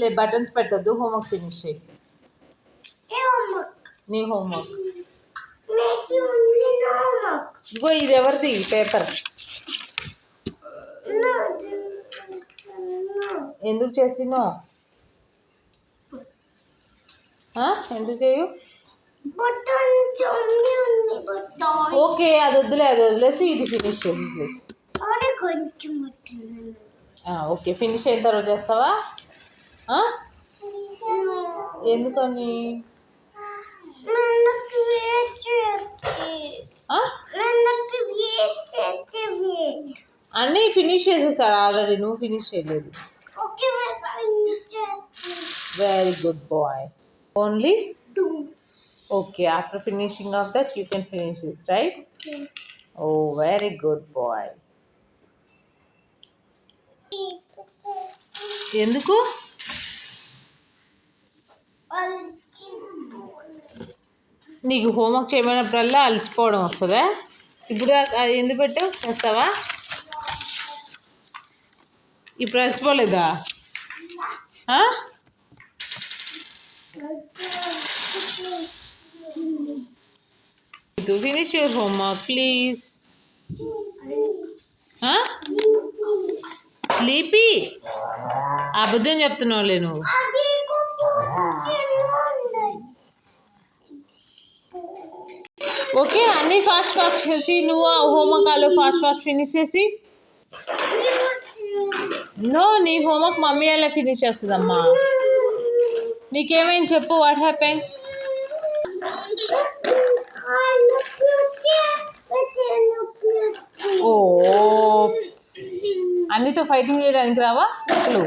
లే బటన్స్ పెట్టద్దు homework finish చేయి? నీ హోంవర్క్. ఇగో ఇది ఎవరిది పేపర్. ఎందుకు చేసినో ఎందుకు చేయు. ఓకే అది వద్దులే అది వదిలేసి ఇది ఫినిష్ చేసేసి. ఓకే ఫినిష్ అయిన తర్వాత చేస్తావా. ఎందుకని. అన్నీ ఫినిష్ చేసేసాడు ఆల్రెడీ నువ్వు ఫినిష్ చేయలేదు. Very good boy only. Okay after finishing of that you can finish this right. Oh very good boy ఎందుకు నీకు హోంవర్క్ చేయమైనప్పుడల్లా అలసిపోవడం వస్తుందా? ఇప్పుడు అది ఎందుకు పెట్టావు? చేస్తావా? ఇప్పుడు అలసిపోలేదా? ఆ? Finish your homework please sleepy అబద్ధం చెప్తున్నావులే నువ్వు. ఓకే అన్నీ ఫాస్ట్ ఫాస్ట్ చేసి నువ్వు ఆ హోంవర్క్ ఫాస్ట్ ఫాస్ట్ ఫినిష్ చేసి. నో నీ హోంవర్క్ మమ్మీ అలా ఫినిష్ చేస్తుందమ్మా. నీకేమైంది చెప్పు వాట్ హ్యాపెన్ ఓ అన్నితో ఫైటింగ్ చేయడానికి రావా? ఇప్పుడు